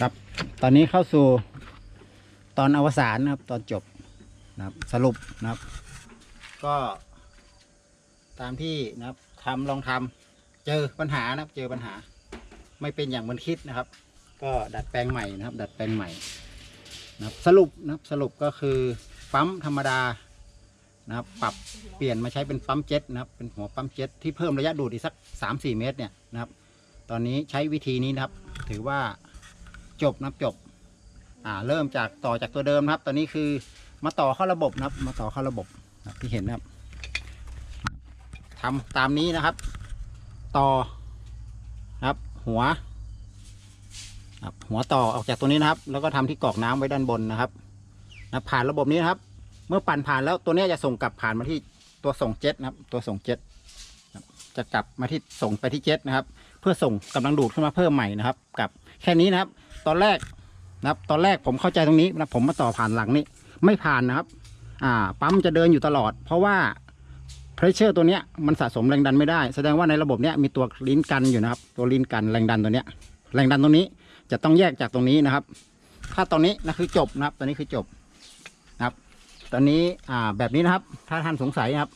ครับ ตอนนี้เข้าสู่ตอนอวสานนะครับ ตอนจบนะครับสรุปนะครับ ก็ตามที่นะครับทำลองทำเจอปัญหานะครับ เจอปัญหา ไม่เป็นอย่างมันคิดนะครับ ก็ดัดแปลงใหม่นะครับ ดัดแปลงใหม่นะครับ สรุปนะครับสรุปก็คือปั๊มธรรมดานะครับ ปรับเปลี่ยนมาใช้เป็นปั๊มเจ็ตนะครับ เป็นหัวปั๊มเจ็ตที่เพิ่มระยะดูดอีกสักสามสี่เมตรเนี่ยนะครับ ตอนนี้ใช้วิธีนี้นะครับ ถือว่า จบนะครับจบ อ่า เริ่มจากต่อจากตัวเดิมนะครับ ตอนนี้คือมาต่อเข้าระบบนะครับ มาต่อเข้าระบบนะที่เห็นนะครับทำตามนี้นะครับ ต่อนะครับ หัวครับหัวต่อออกจากตัวนี้นะครับ แล้วก็ทำที่กรอกน้ำไว้ด้านบนนะครับนะผ่านระบบนี้นะครับ เมื่อปั่นผ่านแล้วตัวนี้จะส่งกลับผ่านมาที่ตัวส่งเจ็ตนะครับ ตัวส่งเจ็ต จะกลับมาที่ส่งไปที่เจ็ตนะครับ เพื่อส่งกำลังดูดขึ้นมาเพิ่มใหม่นะครับกับแค่นี้นะครับ ตอนแรกนะครับ ตอนแรกผมเข้าใจตรงนี้นะผมมาต่อผ่านหลังนี้ไม่ผ่านนะครับ อ่า ปั๊มจะเดินอยู่ตลอด เพราะว่าเพรสเชอร์ตัวเนี้ยมันสะสมแรงดันไม่ได้ แสดงว่าในระบบเนี้ยมีตัวลิ้นกันอยู่นะครับ ตัวลิ้นกันแรงดันตัวเนี้ย แรงดันตรงนี้จะต้องแยกจากตรงนี้นะครับ ถ้าตอนนี้นะคือจบนะครับ ตอนนี้คือจบนะครับ ตอนนี้อ่าแบบนี้นะครับ ถ้าท่านสงสัยนะครับ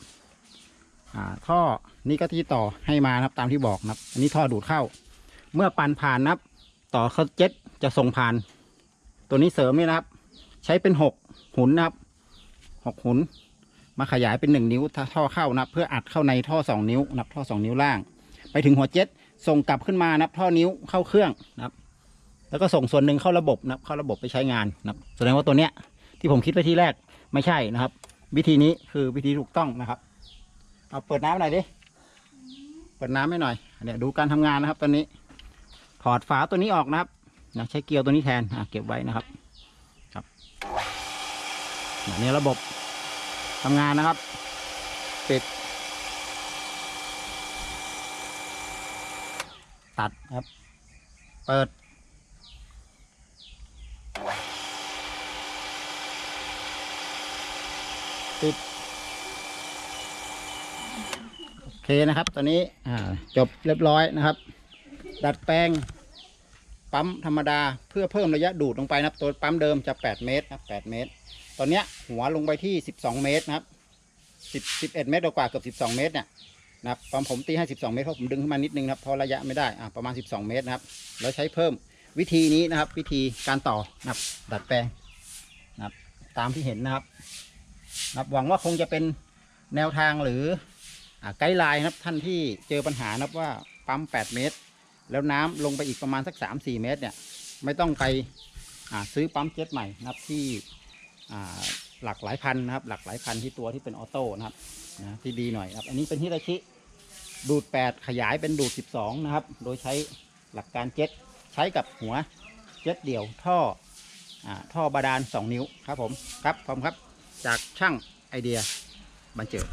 อ่าท่อนี่ก็ที่ต่อให้มานะครับตามที่บอกนะครับ อันนี้ท่อดูดเข้า เมื่อปันผ่านนะครับ ต่อเขาเจ็ตจะส่งผ่าน ตัวนี้เสริมนี่นะครับ ใช้เป็นหกหุนนะครับหกหุน มาขยายเป็นหนึ่งนิ้วถ้าท่อเข้านะครับ เพื่ออัดเข้าในท่อสองนิ้วนะครับท่อสองนิ้วล่าง ไปถึงหัวเจ็ตส่งกลับขึ้นมานะครับ ท่อนิ้วเข้าเครื่องนะครับ แล้วก็ส่งส่วนหนึ่งเข้าระบบนะครับ เข้าระบบไปใช้งานนะครับ แสดงว่าตัวเนี้ยที่ผมคิดไว้ที่แรกไม่ใช่นะครับ วิธีนี้คือวิธีถูกต้องนะครับ เอาเปิดน้ำหน่อยดิ เปิดน้ำให้หน่อยเนี่ยวดูการทำงานนะครับ ตอนนี้ ถอดฝาตัวนี้ออกนะครับนะใช้เกลียวตัวนี้แทนอะเก็บไว้นะครับ ครับนนี้ระบบทำงานนะครับ ปิด ตัดครับ เปิดปิด โอ เคนะครับ ตอนนี้อ่าจบเรียบร้อยนะครับ ดัดแปลงปั๊มธรรมดาเพื่อเพิ่มระยะดูดลงไปนะครับ ตัวปั๊มเดิมจะ 8 เมตรนะครับ8เมตร ตอนเนี้ยหัวลงไปที่ 12 เมตรนะครับ10 11 เมตรกว่าเกือบ 12 เมตรเนี่ยนะครับตอนผมตีให้ 12 เมตรเพราะผมดึงขึ้นมานิดนึงนะครับเพราะระยะไม่ได้อ่าประมาณ 12 เมตรนะครับ แล้วใช้เพิ่มวิธีนี้นะครับ วิธีการต่อนะครับดัดแปลงนะครับตามที่เห็นนะครับนะครับหวังว่าคงจะเป็นแนวทางหรืออ่า ไกด์ไลน์นะครับท่านที่เจอปัญหานะครับว่าปั๊ม 8 เมตร แล้วน้ำลงไปอีกประมาณสัก 3-4 เมตรเนี่ยไม่ต้องไปซื้อปั๊มเจ็ตใหม่นะครับที่หลักหลายพันนะครับ หลักหลายพันที่ตัวที่เป็นออโต้นะครับนะที่ดีหน่อยครับ อันนี้เป็นฮิตาชิดูด 8 ขยายเป็นดูด 12 นะครับ โดยใช้หลักการเจ็ตใช้กับหัวเจ็ตเดี่ยวท่ออท่อบาดาล 2 นิ้วครับผมครับผมครับจากช่างไอเดียบันเจิด